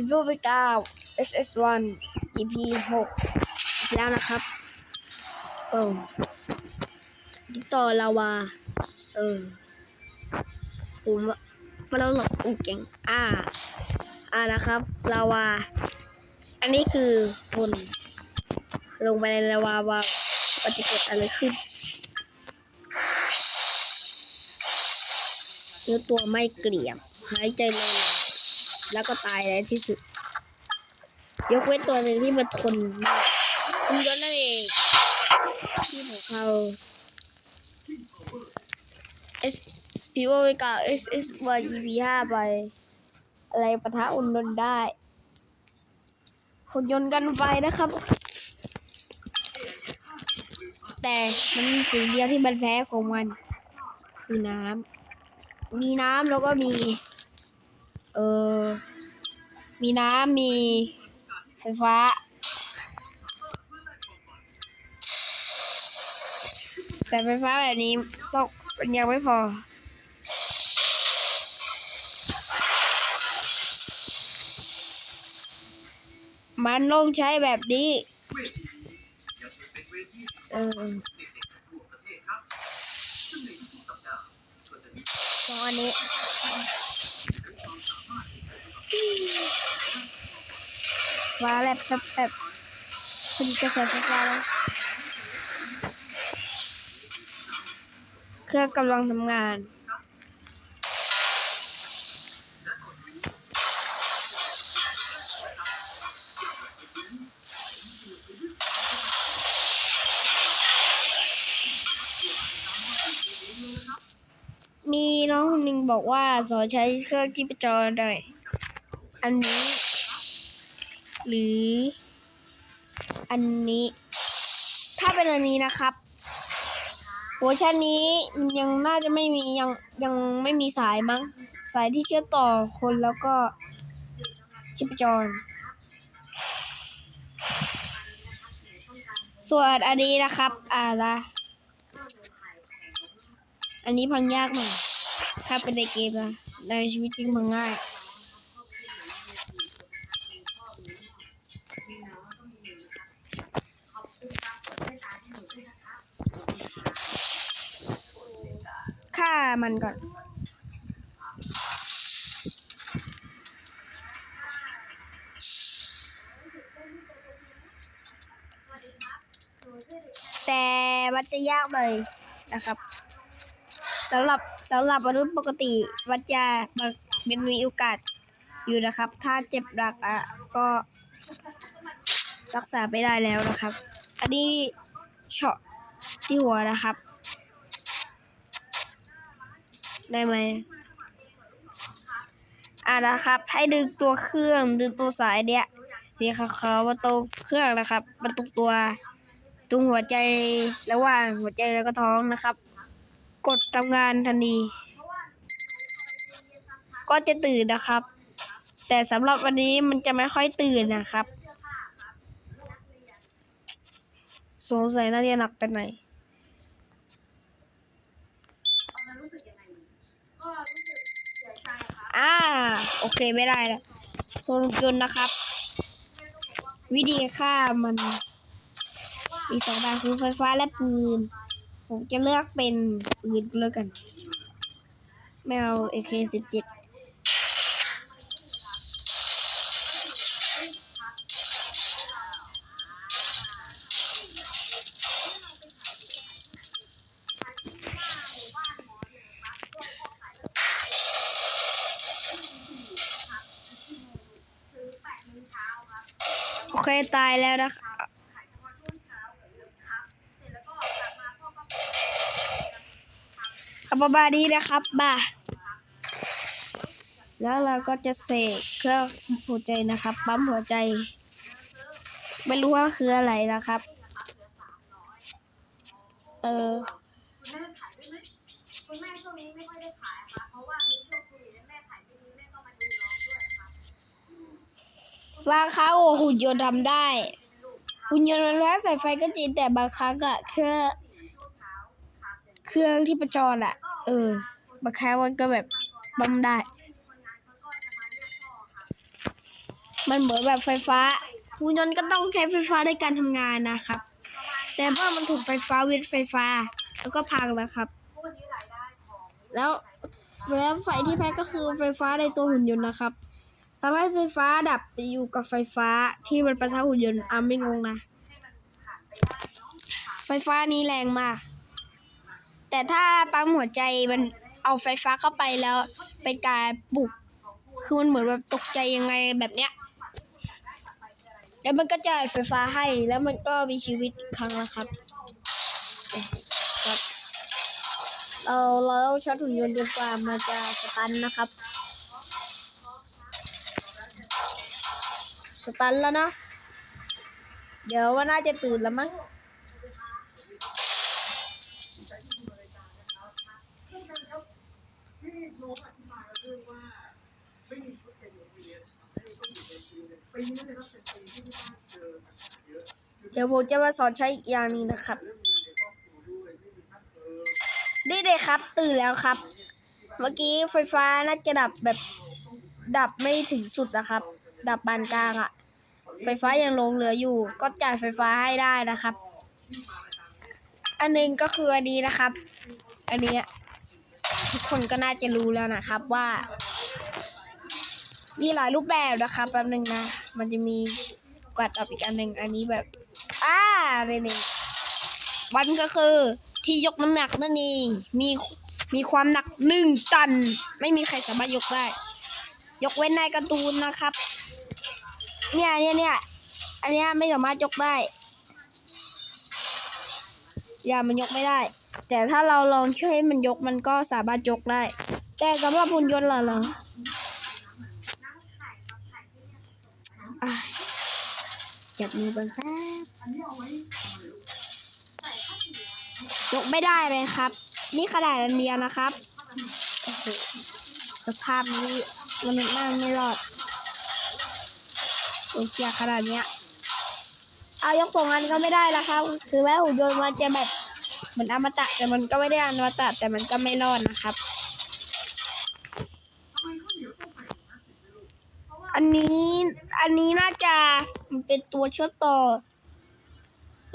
People Week 9 SS1 EP 6อีกแล้วนะครับ เออติดต่อลาวา เออ ผมว่าเราหลอกอูเก่ง อ่า อ่านะครับลาวา อันนี้คือคนลงไปในลาวาว่ามันจะเกิดอะไรขึ้นเนื้อตัวไม่เกลี่ยมหายใจเลย แล้วก็ตายในที่สุด ยกเว้นตัวหนึ่งที่มันทนมากคุณยศนั่นเองที่ของเขา S P O ไปกับ S S Y E P ห้าไป อะไรปะทะอุ่นนนได้หุ่นยนต์กันไฟนะครับ แต่มันมีสิ่งเดียวที่มันแพ้ของมัน คือน้ำมีน้ำแล้วก็มี ออ มีน้ำมีไฟฟ้า แต่ไฟฟ้าแบบนี้ต้องมันยังไม่พอ มันต้องใช้แบบนี้เออตอนนี้ ฟ้าแลบแป๊บแป๊บผลิตกระแสไฟฟ้าแล้วเครื่องกำลังทำงาน มีน้องคนหนึ่งบอกว่าสอนใช้เครื่องที่ประจรได้อันนี้ หรือ อันนี้ ถ้าเป็นอันนี้นะครับเวอร์ชันนี้มันยังน่าจะไม่มียังยังไม่มีสายมั้ง สายที่เชื่อมต่อคนแล้วก็ชิปจร ส่วนอันนี้นะครับอ่าละอันนี้พังยากหน่อยถ้าเป็นในเกมนะในชีวิตจริงพังง่าย มันก่อน แต่มันจะยากหน่อยนะครับสำหรับสำหรับมนุษย์ปกติมันจะมันมีโอกาสอยู่นะครับ ถ้าเจ็บหนักอะก็รักษาไม่ได้แล้วนะครับ อันนี้เฉาะที่หัวนะครับ ได้ไหมอ่านะครับ ให้ดึงตัวเครื่องดึงตัวสายเนี้ยสีขาวๆมาตรงเครื่องนะครับมาตรงตัวตรงหัวใจระหว่างหัวใจแล้วก็ท้องนะครับ กดทำงานทันทีก็จะตื่นนะครับ แต่สำหรับวันนี้มันจะไม่ค่อยตื่นนะครับ สงสัยน่าจะหนักไปหน่อย อ่า โอเคไม่ได้แล้วโซนยนต์นะครับ วิธีฆ่ามัน มีสองแบบคือไฟฟ้าและปืน ผมจะเลือกเป็นปืนแล้วกัน ไม่เอา AK17 เคตายแล้วนะคะเอาประมาณนี้นะครับบ่าแล้วเราก็จะเสกเครื่องหัวใจนะครับ ปั๊มหัวใจ ไม่รู้ว่าคืออะไรนะครับ เออ บางครั้งโอ้หุ่นยนต์ทำได้หุ่นยนต์มันแวะใส่ไฟก็จริงแต่บางครั้งอะเครื่องเครื่องที่ประจรอะเออบางครั้งมันก็แบบบัมได้ มันเหมือนแบบไฟฟ้าหุ่นยนต์ก็ต้องใช้ไฟฟ้าในการทำงานนะครับ แต่ว่ามันถูกไฟฟ้าวิทย์ไฟฟ้า แล้วก็พังแล้วครับ แล้วแล้วไฟที่แพ้ก็คือไฟฟ้าในตัวหุ่นยนต์นะครับ ทำให้ไฟฟ้าดับไปอยู่กับไฟฟ้าที่มันประทะหุ่นยนต์อะไม่งงนะ ไฟฟ้านี้แรงมาก แต่ถ้าปั๊มหัวใจมันเอาไฟฟ้าเข้าไปแล้ว เป็นการปลุกคือมันเหมือนแบบตกใจยังไงแบบเนี้ย แล้วมันก็จ่ายไฟฟ้าให้แล้วมันก็มีชีวิตครั้งแล้วครับเอ๊ะครับ เราเราต้องช็อตหุ่นยนต์จนกว่ามันจะสตันนะครับ ตันแล้วนะ เดี๋ยวว่าน่าจะตื่นแล้วมั้งเดี๋ยวผมจะมาสอนใช้อีกอย่างนี้นะครับนี่เด็กครับ ตื่นแล้วครับ เมื่อกี้ไฟฟ้าน่าจะดับแบบดับไม่ถึงสุดนะครับ ดับปานกลางอะ ไฟฟ้ายังลงเหลืออยู่ ก็จ่ายไฟฟ้าให้ได้นะครับ อันหนึงก็คืออันนี้นะครับ อันนี้ทุกคนก็น่าจะรู้แล้วนะครับว่า มีหลายรูปแบบนะครับแป๊บหนึงนะ มันจะมีกวัดออกอีกอันหนึ่งอันนี้แบบอ่าเนี่ยนี่มันก็คือที่ยกน้ำหนักนั่นเองมีมีความหนักหนึ่งตัน ไม่มีใครสามารถยกได้ ยกเว้นในการ์ตูนนะครับ เนี่ยเนี่ยเนี่ยอันเนี้ยไม่สามารถยกได้อย่ามันยกไม่ได้ แต่ถ้าเราลองช่วยให้มันยกมันก็สามารถยกได้ แต่สำหรับหุ่นยนต์ล่ะเหรออะจับมือกันแป๊บยกไม่ได้เลยครับ นี่ขนาดอันเดียวนะครับ สภาพนี้มนุษย์นั่งไม่รอด โอ้เชียขนาดเนี้ย เอายกสองอันก็ไม่ได้ละครับถึงแม้หุ่นยนต์มันจะแบบเหมือนอมตะแต่มันก็ไม่ได้อมตะแต่มันก็ไม่รอดนะครับ อันนี้อันนี้น่าจะมันเป็นตัวเชื่อมต่อ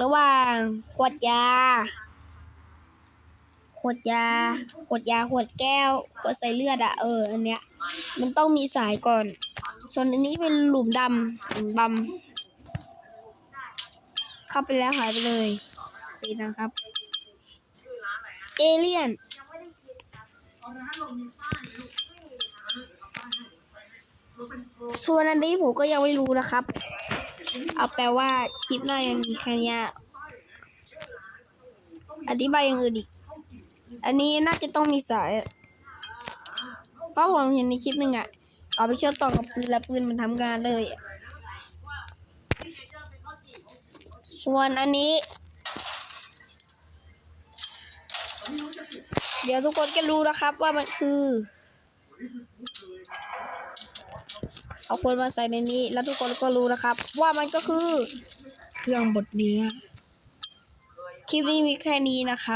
ระหว่างขวดยาขวดยาขวดยาขวดแก้วขวดใส่เลือดอะเอออันเนี้ย มันต้องมีสายก่อน ส่วนอันนี้เป็นหลุมดำหลุมดำเข้าไปแล้วหายไปเลยนี่นะครับ เอเลี่ยน ส่วนอันนี้ผมก็ยังไม่รู้นะครับ เอาแปลว่าคลิปหน้ายังมีแค่เนี้ยอธิบายอย่างอื่นอีก อันนี้น่าจะต้องมีสาย เพราะผมเห็นในคลิปหนึ่งอะเอาไปเชื่อมต่อกับปืนแล้วปืนมันทำงานเลยส่วนอันนี้ เดี๋ยวทุกคนก็รู้นะครับว่ามันคือ เอาคนมาใส่ในนี้ แล้วทุกคนก็รู้นะครับ ว่ามันก็คือ เครื่องบดเนื้อ คลิปนี้มีแค่นี้นะครับ